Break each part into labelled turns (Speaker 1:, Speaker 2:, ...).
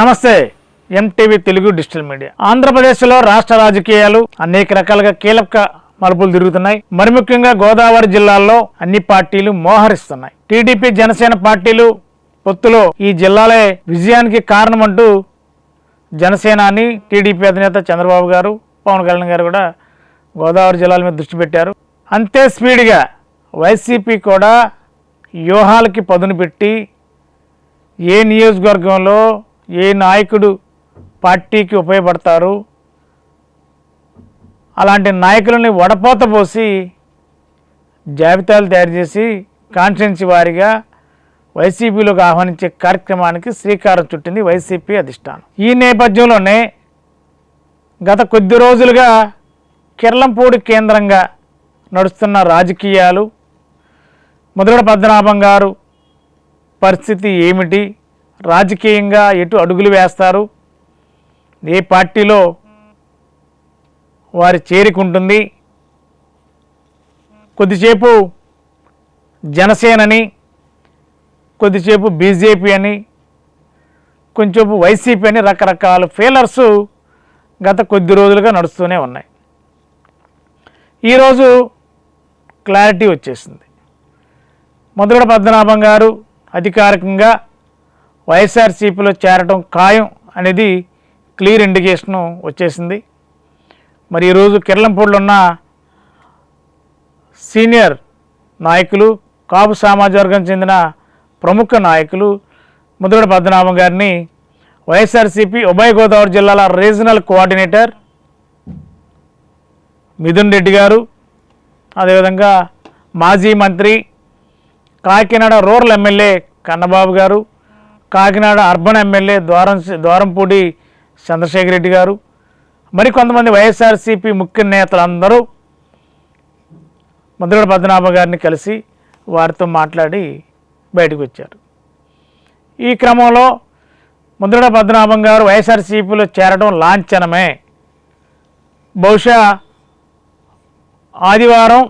Speaker 1: నమస్తే MTV Telugu digital media. ఆంధ్రప్రదేశ్లో రాష్ట్ర రాజకీయాలు అనేక రకాలుగా కీలక మలుపులు తిరుగుతున్నాయి. మరి ముఖ్యంగా గోదావరి జిల్లాల్లో అన్ని పార్టీలు మోహరిస్తున్నాయి. టీడీపీ జనసేన పార్టీలు పొత్తులో ఈ జిల్లాలే విజయానికి కారణమంటూ జనసేనాని టీడీపీ అధినేత చంద్రబాబు గారు పవన్ కళ్యాణ్ గారు కూడా గోదావరి జిల్లాల మీద దృష్టి పెట్టారు. అంతే స్పీడ్గా వైసీపీ కూడా వ్యూహాలకి పదును పెట్టి ఏ నియోజకవర్గంలో ఏ నాయకుడు పార్టీకి ఉపయోగపడతారు? అలాంటి నాయకులని వడపోత పోసి జాబితాలు తయారు చేసి కాన్స్టిట్యున్సీ వారీగా వైసీపీలోకి ఆహ్వానించే కార్యక్రమానికి శ్రీకారం చుట్టింది వైసీపీ అధిష్టానం. ఈ నేపథ్యంలోనే గత కొద్ది రోజులుగా కిర్లంపూడి కేంద్రంగా నడుస్తున్న రాజకీయాలు ముద్రగడ పద్మనాభం గారు పరిస్థితి ఏమిటి? రాజకీయంగా ఎటు అడుగులు వేస్తారు? ఏ పార్టీలో వారి చేరికుంటుంది? కొద్దిసేపు జనసేనని కొద్దిసేపు బీజేపీ అని కొంచెంసేపు వైసీపీ అని రకరకాల ఫీలర్స్ గత కొద్ది రోజులుగా నడుస్తూనే ఉన్నాయి. ఈరోజు క్లారిటీ వచ్చేసింది. మధుర పద్మనాభం గారు అధికారికంగా వైఎస్ఆర్సీపీలో చేరటం ఖాయం అనేది క్లియర్ ఇండికేషను వచ్చేసింది. మరి ఈరోజు కిర్లంపూడిలో ఉన్న సీనియర్ నాయకులు కాపు సామాజిక వర్గం చెందిన ప్రముఖ నాయకులు ముద్రగడ పద్మనాభం గారిని వైఎస్ఆర్సీపీ ఉభయ గోదావరి జిల్లాల రీజనల్ కోఆర్డినేటర్ మిథున్ రెడ్డి గారు అదేవిధంగా మాజీ మంత్రి కాకినాడ రూరల్ ఎమ్మెల్యే కన్నబాబు గారు కాకినాడ అర్బన్ ఎమ్మెల్యే ద్వారం ద్వారంపూడి చంద్రశేఖర్ రెడ్డి గారు మరికొంతమంది వైఎస్ఆర్సీపీ ముఖ్య నేతలందరూ ముద్రగడ పద్మనాభ గారిని కలిసి వారితో మాట్లాడి బయటకు వచ్చారు ఈ క్రమంలో ముద్రగడ పద్మనాభం గారు వైఎస్ఆర్సీపీలో చేరడం లాంఛనమే. బహుశా ఆదివారం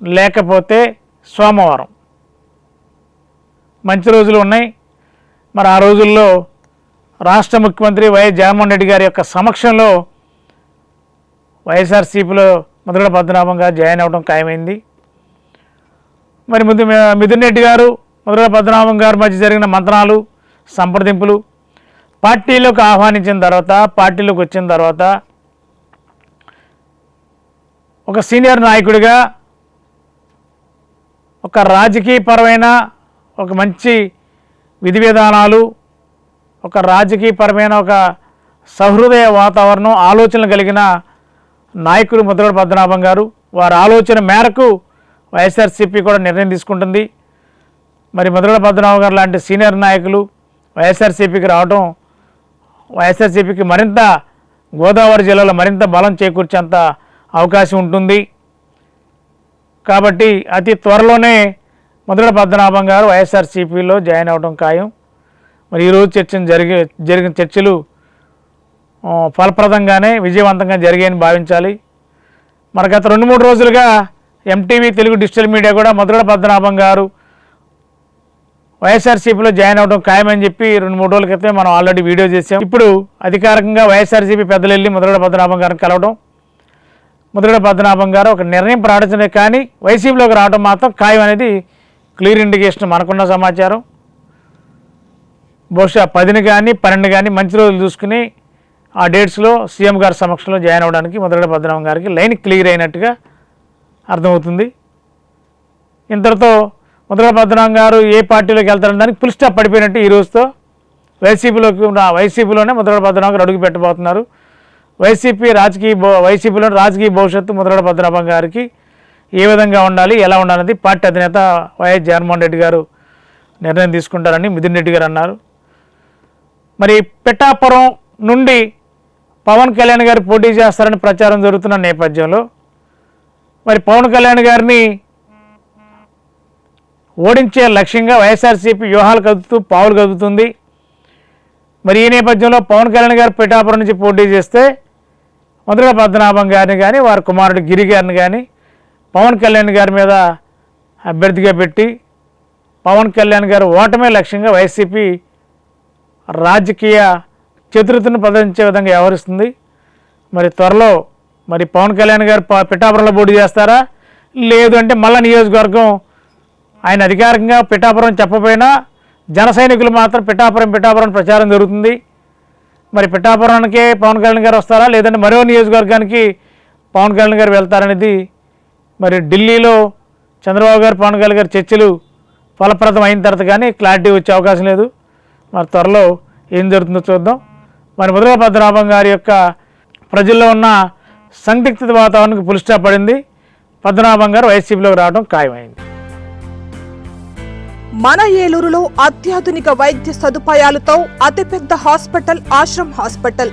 Speaker 1: లేకపోతే సోమవారం. మంచి రోజులు ఉన్నాయి. మరి ఆ రోజుల్లో రాష్ట్ర ముఖ్యమంత్రి వైఎస్ జగన్మోహన్ రెడ్డి గారి యొక్క సమక్షంలో వైఎస్ఆర్సీపీలో ముద్రగడ పద్మనాభం గారు జాయిన్ అవ్వడం ఖాయమైంది. మరి ముందు మిథున్ రెడ్డి గారు ముద్రగడ పద్మనాభం గారి మధ్య జరిగిన మంత్రాలు సంప్రదింపులు పార్టీలోకి ఆహ్వానించిన తర్వాత పార్టీలోకి వచ్చిన తర్వాత ఒక సీనియర్ నాయకుడిగా ఒక రాజకీయపరమైన ఒక మంచి విధి విధానాలు ఒక రాజకీయపరమైన ఒక సహృదయ వాతావరణం ఆలోచనలు కలిగిన నాయకుడు ముద్రగడ పద్మనాభం గారు. వారి ఆలోచన మేరకు వైఎస్ఆర్సీపీ కూడా నిర్ణయం తీసుకుంటుంది. మరి ముద్రగడ పద్మనాభం గారు లాంటి సీనియర్ నాయకులు వైఎస్ఆర్సీపీకి రావడం వైఎస్ఆర్సీపీకి మరింత గోదావరి జిల్లాలో మరింత బలం చేకూర్చేంత అవకాశం ఉంటుంది. కాబట్టి అతి త్వరలోనే ముద్రగడ పద్మనాభం గారు వైఎస్ఆర్సీపీలో జాయిన్ అవ్వడం ఖాయం. మరి ఈరోజు చర్చను జరిగే జరిగిన చర్చలు ఫలప్రదంగానే విజయవంతంగా జరిగాయని భావించాలి. మరి గత రెండు మూడు రోజులుగా ఎంటీవీ తెలుగు డిజిటల్ మీడియా కూడా ముద్రగడ పద్మనాభం గారు వైఎస్ఆర్సీపీలో జాయిన్ అవడం ఖాయమని చెప్పి రెండు మూడు రోజుల క్రితమే మనం ఆల్రెడీ వీడియో చేసాం ఇప్పుడు అధికారికంగా వైఎస్ఆర్సీపీ పెద్దలు వెళ్ళి ముద్రగడ పద్మనాభం గారిని కలవడం ముద్రగడ పద్మనాభం గారు ఒక నిర్ణయం ప్రకటించడే కానీ వైసీపీలోకి రావడం మాత్రం ఖాయం అనేది క్లియర్ ఇండికేషన్ మనకున్న సమాచారం. బహుశా పదిని కానీ పన్నెండు కానీ మంచి రోజులు చూసుకుని ఆ డేట్స్లో సీఎం గారి సమక్షంలో జాయిన్ అవ్వడానికి ముద్రగడ పద్మనాభం గారికి లైన్ క్లియర్ అయినట్టుగా అర్థమవుతుంది. ఇంతటితో ముద్రగడ పద్మనాభం గారు ఏ పార్టీలోకి వెళ్తారని దానికి ఫుల్ స్టాప్ పడిపోయినట్టు ఈ రోజుతో వైసీపీలోకి ఉన్న వైసీపీలోనే ముద్రగడ పద్మనాభం గారు అడుగు పెట్టబోతున్నారు. వైసీపీ రాజకీయ వైసీపీలో రాజకీయ భవిష్యత్తు ముద్రగడ పద్మనాభం గారికి ఏ విధంగా ఉండాలి ఎలా ఉండాలనేది పార్టీ అధినేత వైఎస్ జగన్మోహన్ రెడ్డి గారు నిర్ణయం తీసుకుంటారని మిథున్ రెడ్డి గారు అన్నారు. మరి పిఠాపురం నుండి పవన్ కళ్యాణ్ గారు పోటీ చేస్తారని ప్రచారం జరుగుతున్న నేపథ్యంలో మరి పవన్ కళ్యాణ్ గారిని ఓడించే లక్ష్యంగా వైఎస్ఆర్సీపీ వ్యూహాలు కదుపుతూ పావులు కదుపుతుంది. మరి ఈ నేపథ్యంలో పవన్ కళ్యాణ్ గారు పిఠాపురం నుంచి పోటీ చేస్తే మొదట పద్మనాభం గారిని కానీ వారి కుమారుడు గిరి గారిని కానీ పవన్ కళ్యాణ్ గారి మీద అభ్యర్థిగా పెట్టి పవన్ కళ్యాణ్ గారు ఓటమే లక్ష్యంగా వైసీపీ రాజకీయ చతురతను ప్రదర్శించే విధంగా వ్యవహరిస్తుంది. మరి త్వరలో మరి పవన్ కళ్యాణ్ గారు పిఠాపురంలో పోటీ చేస్తారా? లేదు అంటే మళ్ళా నియోజకవర్గం ఆయన అధికారికంగా పిఠాపురం చెప్పపోయినా జన సైనికులు మాత్రం పిఠాపురం పిఠాపురం ప్రచారం జరుగుతుంది. మరి పిఠాపురానికే పవన్ కళ్యాణ్ గారు వస్తారా? లేదంటే మరో నియోజకవర్గానికి పవన్ కళ్యాణ్ గారు వెళ్తారనేది మరి ఢిల్లీలో చంద్రబాబు గారు పవన్ కళ్యాణ్ గారు చర్చలు ఫలప్రదం అయిన తర్వాత కానీ క్లారిటీ వచ్చే అవకాశం లేదు. మరి త్వరలో ఏం జరుగుతుందో చూద్దాం. మరి ముద్రగ పద్మనాభం గారి యొక్క ప్రజల్లో ఉన్న సందిగ్ధత వాతావరణానికి పులి పడింది. పద్మనాభం గారు వైసీపీలోకి రావడం ఖాయమైంది.
Speaker 2: మన ఏలూరులో అత్యాధునిక వైద్య సదుపాయాలతో అతిపెద్ద హాస్పిటల్ ఆశ్రమ్ హాస్పిటల్.